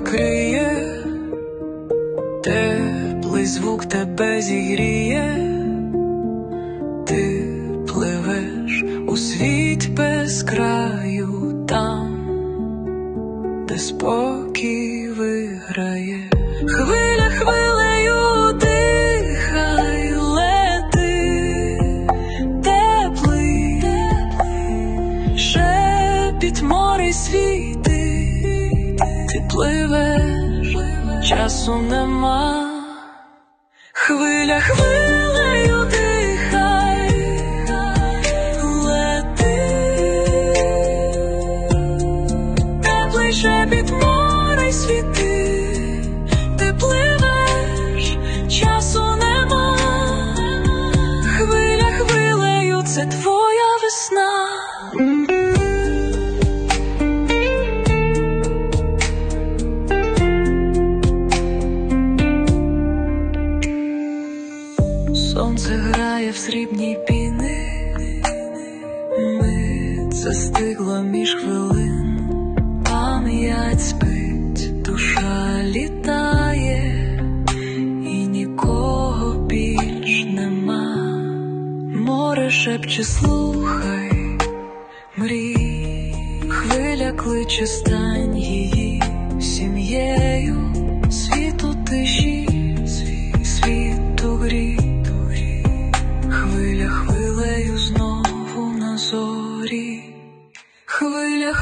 накриє, теплий звук тебе зігріє, ти пливеш у світ без краю там, де спокій виграє. Хвиля хвилею дихай, лети, теплий, шепіт море світи, ти пливеш, часу нема. Хвиля хвилею дихай, лети, теплий шепіт море й світи, ти пливеш, часу нема, хвиля хвилею, це твоя весна. Сонце грає в срібній піни, мить застигла між хвилин, пам'ять спить, душа літає, і нікого більш нема. Море шепче, слухай, мрій, хвиля кличе стань її сім'єю, світу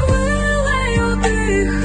where will you be?